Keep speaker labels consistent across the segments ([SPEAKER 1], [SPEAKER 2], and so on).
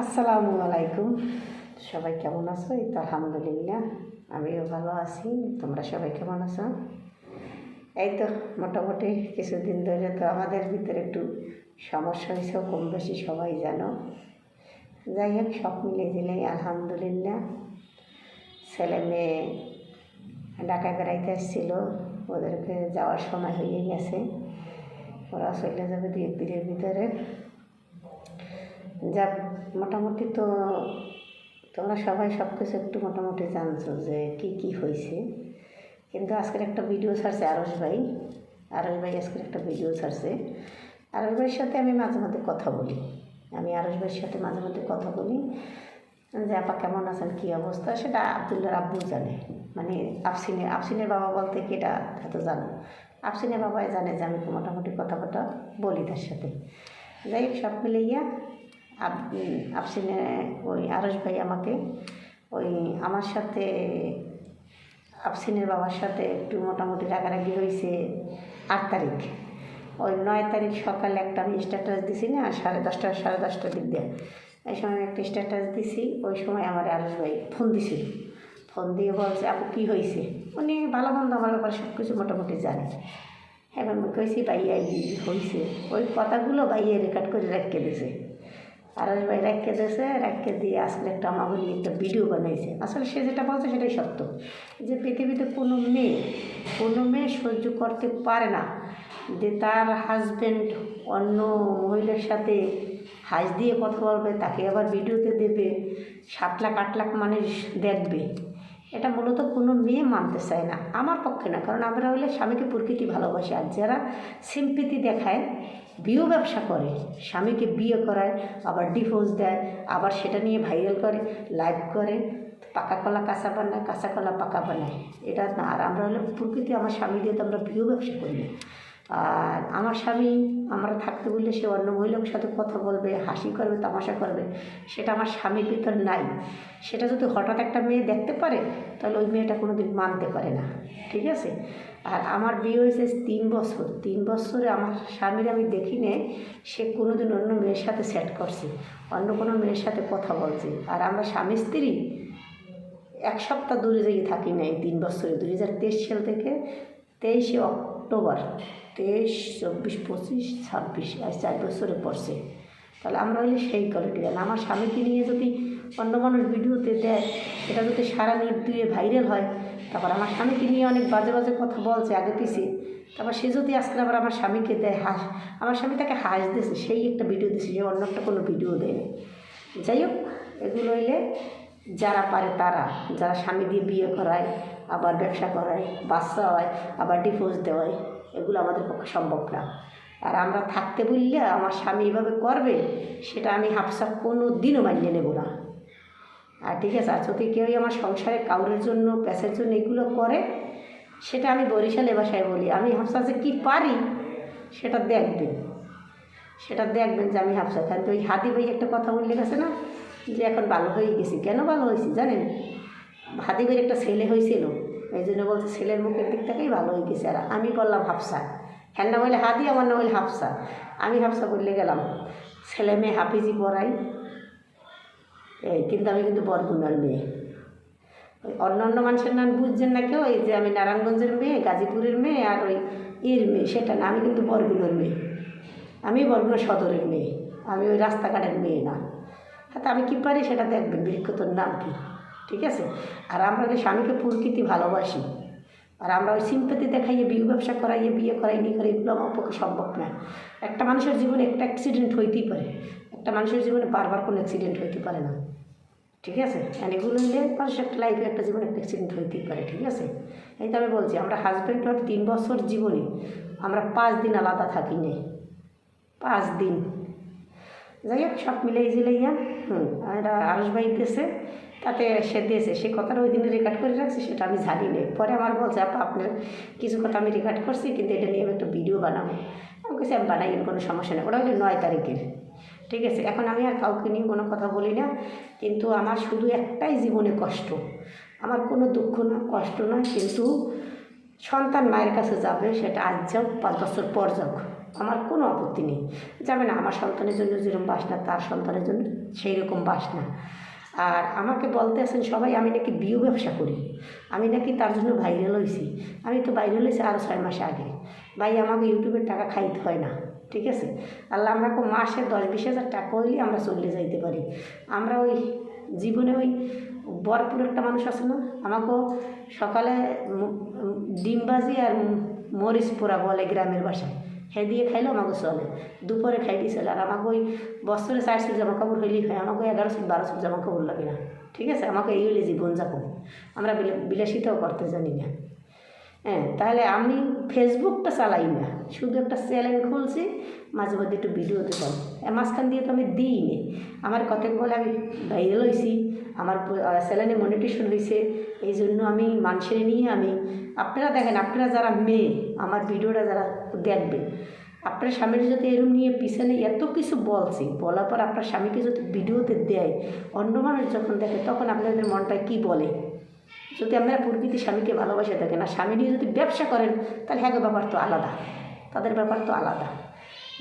[SPEAKER 1] আসসালামু আলাইকুম। সবাই কেমন আছো? এই তো আলহামদুলিল্লাহ, আমিও ভালো আছি। তোমরা সবাই কেমন আছো? এই তো মোটামুটি কিছুদিন ধরে তো আমাদের ভিতরে একটু সমস্যা হয়েছে, কম বেশি সবাই জানো। যাই হোক, সব মিলে দিলেই আলহামদুলিল্লাহ। ছেলে মেয়ে ঢাকায় বেড়াইতে এসেছিল ওদেরকে যাওয়ার সময় হয়ে গেছে। ওরা চলে যাবে দুই দিনের ভিতরে। যাক মোটামুটি তো তোমরা সবাই সব কিছু একটু মোটামুটি জানছো যে কি কি হয়েছে। কিন্তু আজকের একটা ভিডিও ছাড়ছে আরস ভাই। আরস ভাই আজকের একটা ভিডিও ছাড়ছে। আরস ভাইয়ের সাথে আমি মাঝে মধ্যে কথা বলি। আমি আরস ভাইয়ের সাথে মাঝে মধ্যে কথা বলি যে, আপা কেমন আছেন? কী অবস্থা? সেটা আবদুল্লার আব্বু জানে। মানে আফসিনের আফসিনের বাবা বলতে কি এটা এত জানো। আফসিনের বাবাই জানে যে, আমি মোটামুটি কথা কথা বলি তার সাথে। যাই হোক, সব মিলে গিয়া আব আফসিনে ওই আরস ভাই আমাকে ওই আমার সাথে, আফসিনের বাবার সাথে একটু মোটামুটি রাগারাগি হয়েছে আট তারিখ। ওই নয় তারিখ সকালে একটা আমি স্ট্যাটাস দিছি না, সাড়ে দশটা, সাড়ে দশটার দিক দিয়ে। এই সময় একটা স্ট্যাটাস দিছি, ওই সময় আমার আরস ভাই ফোন দিছিল। ফোন দিয়ে বলছে, আপু, কী হয়েছে উনি ভালো মন্দ আমার ব্যাপারে সব কিছু মোটামুটি জানে। আমি কইছি এই হয়েছে ওই কথাগুলো বাইয়ে রেকর্ড করে রেখে দিয়েছে আর ওই ভাই রাখকে দিয়েছে রাখকে দিয়ে আসলে একটা আমাকে নিয়ে একটা ভিডিও বানাইছে। আসলে সে যেটা বলছে সেটাই সত্য। যে পৃথিবীতে কোনো মেয়ে কোনো মেয়ে সহ্য করতে পারে না যে তার হাজব্যান্ড অন্য মহিলার সাথে হাজ দিয়ে কথা বলবে, তাকে আবার ভিডিওতে দেবে, সাত লাখ, আট লাখ মানুষ দেখবে। এটা মূলত কোনো মেয়ে মানতে চায় না। আমার পক্ষে না, কারণ আমরা হলে স্বামীকে প্রকৃতি ভালোবাসে। আর যারা সিম্পিতি দেখায়, বিয়েও ব্যবসা করে, স্বামীকে বিয়ে করায়, আবার ডিভোর্স দেয়, আবার সেটা নিয়ে ভাইরাল করে লাইভ করে, পাকা কলা কাঁচা বানায়, কাঁচা কলা পাকা বানায়, এটা না। আর আমরা হলে প্রকৃতি আমার স্বামী দিয়ে তো আমরা বিয়েও ব্যবসা করি না। আর আমার স্বামী আমরা থাকতে বললে সে অন্য মহিলার সাথে কথা বলবে, হাসি করবে, তামাশা করবে। সেটা আমার স্বামীর ভিতর নাই। সেটা যদি হঠাৎ একটা মেয়ে দেখতে পারে, তাহলে ওই মেয়েটা কোনো দিন মানতে পারে না। ঠিক আছে? আর আমার বিয়ে হয়েছে তিন বছর। তিন বছরে আমার স্বামীর আমি দেখি নে সে কোনো দিন অন্য মেয়ের সাথে সেট করছে, অন্য কোনো মেয়ের সাথে কথা বলছে। আর আমরা স্বামী স্ত্রী, এক সপ্তাহ দূরে যেয়ে থাকি না এই তিন বছরে। দুই হাজার তেইশ সাল থেকে তেইশে অক্টোবর। তেইশ, চব্বিশ, পঁচিশ, ছাব্বিশ আর চার বছরে পড়ছে। তাহলে আমরা হইলে সেই কোয়ালিটি আর আমার স্বামীকে নিয়ে যদি অন্য মানুষ ভিডিওতে দেয় সেটা যদি সারা নেট দিয়ে ভাইরাল হয়, তারপর আমার স্বামীকে নিয়ে অনেক বাজে বাজে কথা বলছে, আগে পিছিয়ে তারপর সে যদি আজকে আবার আমার স্বামীকে দেয়, হাস, আমার স্বামী তাকে হাস দিয়েছে সেই একটা ভিডিও দিয়েছে যে অন্য একটা কোনো ভিডিও দেয়নি। যাই হোক, এগুলো হইলে যারা পারে তারা, যারা স্বামী দিয়ে বিয়ে করায়, আবার ব্যবসা করায়, বাচ্চা হয়, আবার ডিভোর্স দেওয়ায় এগুলো আমাদের পক্ষে সম্ভব না। আর আমরা থাকতে বললে আমার স্বামী এভাবে করবে, সেটা আমি হাফসা কোনো দিনও মানিয়ে নেব না। আর ঠিক আছে, আর যদি কেউই আমার সংসারে কাউরের জন্য প্যাসের জন্য এগুলো করে, সেটা আমি বরিশালে বাসায় বলি। আমি হাফসা যে কী পারি, সেটা দেখবেন। সেটা দেখবেন যে আমি হাফসা খান তো ওই হাদি ভাই একটা কথা বললে গেছে না, যে এখন ভালো হয়ে গেছি। কেন ভালো হয়েছি জানেন? হাদি ভাইয়ের একটা ছেলে হয়েছিল। এই জন্য বলছে ছেলের মুখের দিক থেকেই ভালো হয়ে গেছে। আর আমি বললাম হাফসা হ্যাঁ না বলে হাদি আমার না বলে হাফসা আমি হাফসা বললে গেলাম, ছেলে মেয়ে হাফিজি পড়াই। এই, কিন্তু আমি কিন্তু বরগুনার মেয়ে। অন্য অন্য মানুষের নাম বুঝছেন না কেউ? এই যে আমি নারায়ণগঞ্জের মেয়ে, গাজীপুরের মেয়ে, আর ওই ইর মেয়ে, সেটা না, আমি কিন্তু বরগুনার মেয়ে। আমি বরগুনা সদরের মেয়ে, আমি ওই রাস্তাঘাটের মেয়ে না। হ্যাঁ তা আমি কী পারি সেটা দেখবেন, বৃক্ষতর নাম কি? ঠিক আছে? আর আমরা যে স্বামীকে প্রকৃতি ভালোবাসি, আর আমরা ওই সিম্পতি দেখাইয়ে বিয়ে, ব্যবসা করাইয়ে, বিয়ে করাই নিয়ে করে এগুলো আমার পক্ষে সম্ভব না। একটা মানুষের জীবনে একটা অ্যাক্সিডেন্ট হইতেই পারে। একটা মানুষের জীবনে বারবার কোনো অ্যাক্সিডেন্ট হইতে পারে না। ঠিক আছে? আর এগুলো নিলে মানুষ একটা লাইফে একটা জীবনে একটা অ্যাক্সিডেন্ট হইতেই পারে, ঠিক আছে? এই তো আমি বলছি, আমরা হাজব্যান্ড ওয়াইফ তিন বছর জীবনে আমরা পাঁচ দিন আলাদা থাকি নেই। পাঁচ দিন। যাই হোক, সব মিলেই জিলাইয়া, হুম, আর আরস ভাই দিয়েছে তাতে সে দিয়েছে, সে কথাটা ওই দিনে রেকর্ড করে রাখছে, সেটা আমি জানি না। পরে আমার বলছে, আপা, আপনার কিছু কথা আমি রেকর্ড করছি, কিন্তু এটা নিয়ে আমি একটা ভিডিও বানাবো। আমি কাছে আমি বানাই কোনো সমস্যা নেই। ওটা হচ্ছে নয় তারিখের। ঠিক আছে, এখন আমি আর কাউকে নিয়ে কোনো কথা বলি না, কিন্তু আমার শুধু একটাই জীবনে কষ্ট। আমার কোনো দুঃখ না, কষ্ট না, কিন্তু সন্তান মায়ের কাছে যাবে, সেটা আজ যাও পাঁচ বছর পর যাও আমার কোনো আপত্তি নেই। যাবে না, আমার সন্তানের জন্য যেরকম বাসনা, তার সন্তানের জন্য সেই রকম বাসনা। আর আমাকে বলতে আছেন, সবাই, আমি নাকি বিয়ে ব্যবসা করি। আমি নাকি তার জন্য ভাইরাল হয়েছি আমি তো ভাইরাল হয়েছি আরও ছয় মাস আগে। ভাই, আমাকে ইউটিউবের টাকা খাইতে হয় না। ঠিক আছে? আল্লাহ আমাকে মাসে দশ বিশ হাজার টাকা হইলে আমরা চলে যাইতে পারি। আমরা ওই জীবনে ওই বরপুর একটা মানুষ আছে না, আমাকেও সকালে ডিমবাজি আর মরিচ পোড়া বলে গ্রামের বাসায়। হ্যাঁ দিয়ে খাইলে আমাকে চলে দুপুরে খাই দিয়ে চলে আর আমাকে ওই বছরে চার সুট জামা কাপড় হইলেই হয়। আমাকে এগারো সুট বারো সুট জামা কাপড় লাগে না। ঠিক আছে, আমাকে এই হইলে জীবনযাপন আমরা বিলা- বিলাসিতাও করতে জানি না। হ্যাঁ তাহলে আমি ফেসবুকটা চালাই না। শুধু একটা চ্যানেল খুলছি, মাঝে মধ্যে একটু ভিডিও দিতাম মাঝখান দিয়ে তো আমি দিই নি। আমার কতক বলে আমি ভাইরাল হয়েছি আমার চ্যানেলে মনিটেশন হয়েছে এই জন্য আমি মানুষের নিয়ে আমি আপনারা দেখেন, আপনারা যারা মেয়ে, আমার ভিডিওটা যারা দেখবেন আপনার স্বামীর যদি এরম নিয়ে পিছনে এত কিছু বলছি, বলার পর আপনার স্বামীকে যদি ভিডিওতে দেয়, অন্য মানুষ যখন দেখে, তখন আপনাদের মনটা কি বলে? যদি আপনারা প্রকৃতি স্বামীকে ভালোবাসে থাকেন, আর স্বামী নিয়ে যদি ব্যবসা করেন, তাহলে হ্যাঁ ব্যাপার তো আলাদা। তাদের ব্যাপার তো আলাদা।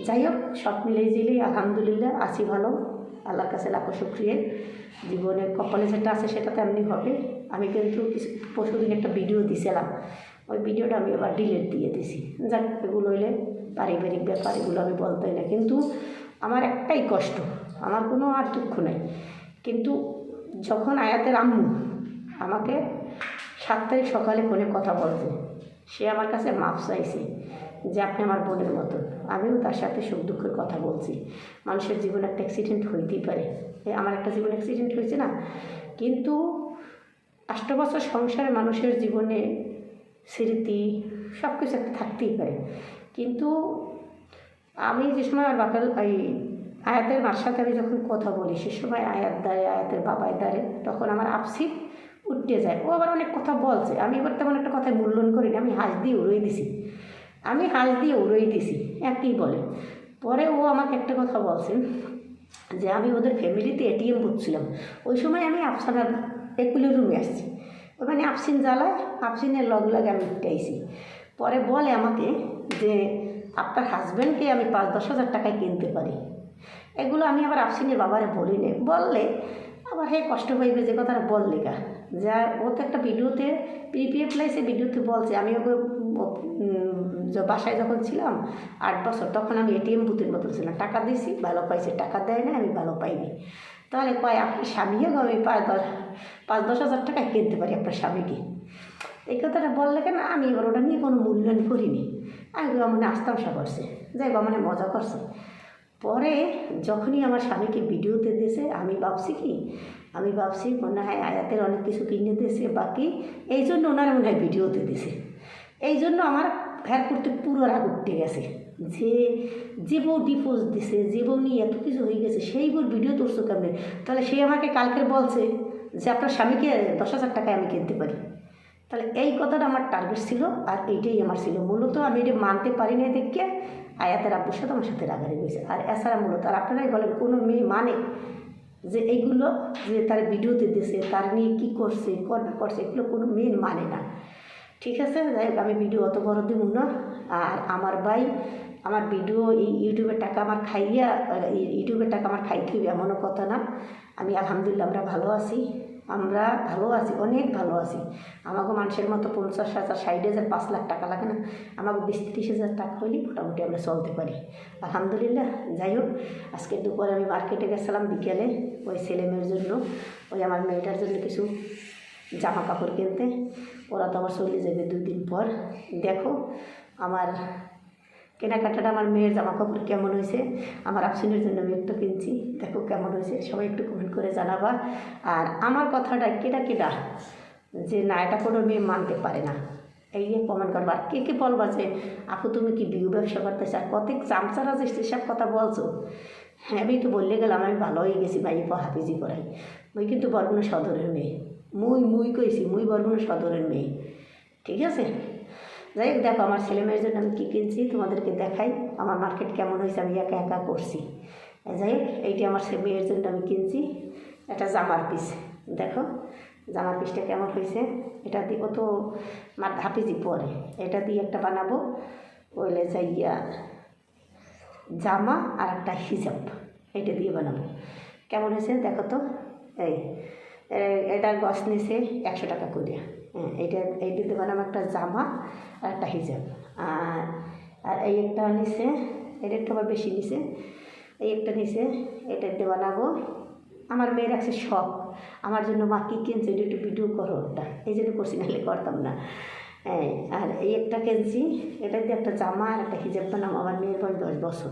[SPEAKER 1] যাই হোক, সব মিলেই জিলেই আলহামদুলিল্লাহ, আছি ভালো। আল্লাহর কাছে লাখো শুক্রিয়ে। জীবনে কপালে যেটা আছে সেটা এমনি হবে। আমি কিন্তু কিছু পরশুদিন একটা ভিডিও দিছিলাম। ওই ভিডিওটা আমি আবার ডিলেট দিয়ে দিছি। যাক, এগুলো হইলে পারিবারিক ব্যাপার, এগুলো আমি বলতেই না। কিন্তু আমার একটাই কষ্ট, আমার কোনো আর দুঃখ নাই। কিন্তু যখন আয়াতের আম্মু আমাকে সাত তারিখ সকালে ফোনে কথা বলছে, সে আমার কাছে মাপ চাইছে যে আপনি আমার বোনের মতন আমিও তার সাথে সুখ দুঃখের কথা বলছি। মানুষের জীবনে একটা অ্যাক্সিডেন্ট হইতেই পারে। আমার একটা জীবনে অ্যাক্সিডেন্ট হয়েছে না? কিন্তু আষ্ট বছর সংসারে মানুষের জীবনে স্মৃতি সব কিছু একটা থাকতেই পারে। কিন্তু আমি যে সময় আমার বাপের, এই আয়াতের মার সাথে আমি যখন কথা বলি, সে সময় আয়াত দাঁড়ে আয়াতের বাবাই দাঁড়ে তখন আমার আপসি উঠতে যায়। ও আবার অনেক কথা বলছে। আমি এবার তেমন একটা কথায় মূল্যায়ন করিনি। আমি হাঁস দিয়ে উড়িয়ে দিছি। আমি হাঁস দিয়ে উড়িয়ে দিছি, একই বলে। পরে ও আমাকে একটা কথা বলছে যে আমি ওদের ফ্যামিলিতে এটিএম বুঝছিলাম ওই সময় আমি আফসানার একুলের রুমে আসছি। ওখানে আফসিন জ্বালায়, আফসিনের লগ লাগে আমি উঠাইছি পরে বলে আমাকে যে, আপনার হাজব্যান্ডকে আমি পাঁচ দশ হাজার টাকায় কিনতে পারি। এগুলো আমি আবার আফসিনের বাবারে বলি নে। বললে, আবার হে কষ্ট হইবে যে কথাটা বললে গা। যা, ও তো একটা ভিডিওতে প্রিপিএফ লাইসে ভিডিওতে বলছে, আমি ওকে বাসায় যখন ছিলাম, আট বছর, তখন আমি এটিএম বুথের মতো ছিলাম। টাকা দিয়েছি ভালো পাইছে। টাকা দেয় না আমি ভালো পাইনি। তাহলে কয় আপনি স্বামীও আমি পাঁচ দশ পাঁচ, দশ হাজার টাকা কিনতে পারি আপনার স্বামীকে। এই কথাটা বললে কেন? আমি এবার ওটা নিয়ে কোনো মূল্যায়ন করিনি। আমি মানে আস্তামশা করছে। যাই মানে মজা করছে। পরে যখনই আমার স্বামীকে ভিডিওতে দিয়েছে, আমি ভাবছি কি? আমি ভাবছি, মনে হয় আয়াতের অনেক কিছু কিনে দিয়েছে, বাকি এই জন্য ওনারা মনে হয় ভিডিওতে দিয়েছে। এই জন্য আমার ফের করতে পুরো রাগ উঠতে গেছে। যে যে বউ ডিপোজ দিছে যে বউ নিয়ে এত কিছু হয়ে গেছে সেই বউর ভিডিও তুলছো কেমনে? তাহলে সে আমাকে কালকের বলছে যে, আপনার স্বামীকে দশ হাজার টাকায় আমি কিনতে পারি। তাহলে এই কথাটা আমার টার্গেট ছিল আর এইটাই আমার ছিল। মূলত আমি এটা মানতে পারি না দেখে আয়াতের আব্বুর সাথে আমার সাথে রাগারি হয়েছে। আর এছাড়া মূলত, আর আপনারাই বলেন, কোনো মেয়ে মানে যে এইগুলো যে তার ভিডিওতে দিয়েছে তার নিয়ে কী করছে, কর না করছে, এগুলো কোনো মেয়ে মানে না। ঠিক আছে, যাই হোক, আমি ভিডিও অত বড় দিব না। আর আমার ভাই আমার ভিডিও ইউটিউবের টাকা আমার খাইয়া ইউটিউবের টাকা আমার খাইতে হবে এমনও কথা না। আমি আলহামদুলিল্লাহ, আমরা ভালো আছি। আমরা ভালো আছি, অনেক ভালো আছি। আমাকে মানুষের মতো পঞ্চাশ হাজার, ষাট হাজার, পাঁচ লাখ টাকা লাগে না। আমাকে বিশ ত্রিশ হাজার টাকা হলেই মোটামুটি আমরা চলতে পারি। আলহামদুলিল্লাহ, যাই হোক, আজকে দুপুরে আমি মার্কেটে গেছিলাম বিকেলে, ওই ছেলে মেয়ের জন্য। ওই আমার মেয়েটার জন্য কিছু জামা কাপড় কিনতে। ওরা তো আবার চলে যাবে দুই দিন পর। দেখো, আমার কেনাকাটাটা আমার মেয়ের জামা কাপড় কেমন হয়েছে? আমার আফসিনের জন্য আমি একটু কিনছি। দেখো কেমন হয়েছে। সবাই একটু কমেন্ট করে জানাবা। আর আমার কথাটা কেটা কেটা যে না, এটা কোনো মেয়ে মানতে পারে না। এই যে কমেন্ট করবা আর কে কে বলবা যে, আপু, তুমি কি বিউ ব্যবসা করতে চাও কত চামচারা যে সেসব কথা বলছো? হ্যাঁ আমি তো বললে গেলাম, আমি ভালো হয়ে গেছি ভাই হাফিজি করাই। মুই কিন্তু বরগুনা সদরের মেয়ে। মুই মুই কইছি, মুই বরগুনা সদরের মেয়ে। ঠিক আছে? যাই হোক, দেখো, আমার ছেলে মেয়ের জন্য আমি কী কিনছি তোমাদেরকে দেখাই। আমার মার্কেট কেমন হয়েছে, আমি একা একা করছি। যাই হোক, এইটি আমার মেয়ের জন্য আমি কিনছি। একটা জামার পিস দেখো, জামার পিসটা কেমন হয়েছে? এটা দিয়ে ও তো মার হাফিজি পরে, এটা দিয়ে একটা বানাবো। ওইলে যাইয়া জামা আর একটা হিজাব এটা দিয়ে বানাবো। কেমন হয়েছে, দেখো তো? এই এটার গছ নিছে একশো টাকা করে হ্যাঁ এইটা বানাবো একটা জামা আর একটা হিজাব। আর আর এই একটা নিছে এটা একটু আবার বেশি নিছে। এই একটা নিছে এটা দিয়ে বানাবো আমার মেয়ের আছে শখ। আমার জন্য মা কী কিনছে, এটা একটু ভিডিও করো ওটা এই জন্য করছি, নাহলে করতাম না। হ্যাঁ আর এই একটা কিনছি এটা দিয়ে একটা জামা আর একটা হিজাব বানাবো। আমার মেয়ের বয়স দশ বছর।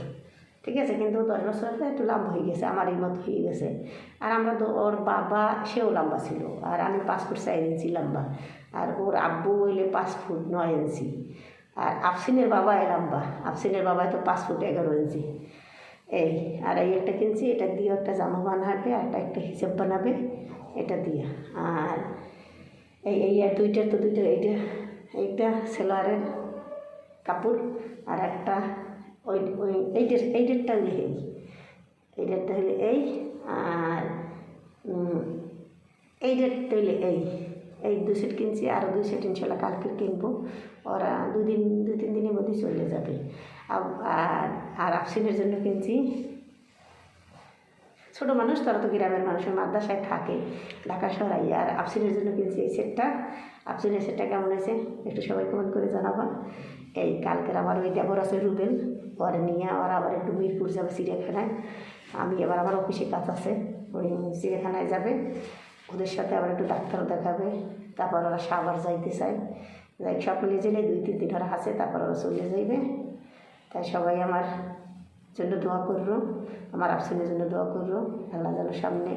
[SPEAKER 1] ঠিক আছে, কিন্তু দশ বছর একটু লম্বা হয়ে গেছে, আমার এই মতো হয়ে গেছে। আর আমরা তো, ওর বাবা, সেও লম্বা ছিল, আর আমি পাঁচ ফুট চার ইঞ্চি লম্বা, আর ওর আব্বু হইলে পাঁচ ফুট নয় ইঞ্চি, আর আফসিনের বাবা লম্বা, আফসিনের বাবা তো পাঁচ ফুট এগারো ইঞ্চি। এই, আর এই একটা কিনছি, এটা দিয়ে একটা জামা বানাবে, আর একটা একটা হিসাব বানাবে, এটা দিয়ে। আর এই এই আর দুইটার তো দুইটা, এইটা এইটা, সেলোয়ারের কাপড়, আর একটা ওই ওই এইটার এইটারটা হলে এই এই ডেটটা হলে এই, আর এই ডেটটা হলে এই এই দু সেট কিনছি আরও দুই সেট ইনশাল্লাহ কালকে কিনবো। ওরা দুদিন দু তিন দিনের মধ্যে চলে যাবে। আর আর আফসিনের জন্য কিনছি। ছোটো মানুষ, তারা তো গ্রামের মানুষের মাদ্রাসায় থাকে, ঢাকা শহরে আর আফসিনের জন্য কিনছি এই সেটটা। আফসিনের সেটটা কেমন আছে একটু সবাই কমেন্ট করে জানাবা। এই কালকের আবার ওই দেবর আছে রুবেল, পরে নিয়ে আবার আবার একটু মিরপুর যাবে চিড়িয়াখানায়। আমি এবার আমার অফিসে কাজ আছে, ওই চিড়িয়াখানায় যাবে। ওদের সাথে আবার একটু ডাক্তার দেখাবে, তারপর ওরা সাবার যাইতে চায়। যাই সব মিলিয়ে গেলে দুই, তিন দিন ওরা আছে, তারপর ওরা চলে যাইবে। তাই সবাই আমার জন্য দোয়া করল, আমার আফসিনের জন্য দোয়া করল। আল্লাহ যেন সামনে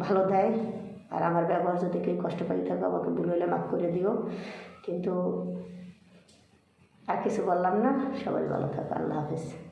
[SPEAKER 1] ভালো দেয়। আর আমার ব্যবহার যদি কেউ কষ্ট পাই থাকো, আমাকে ভুল হলে মাফ করে দিও। কিন্তু আর কিছু বললাম না। সবাই ভালো থাকো আল্লাহ হাফেজ।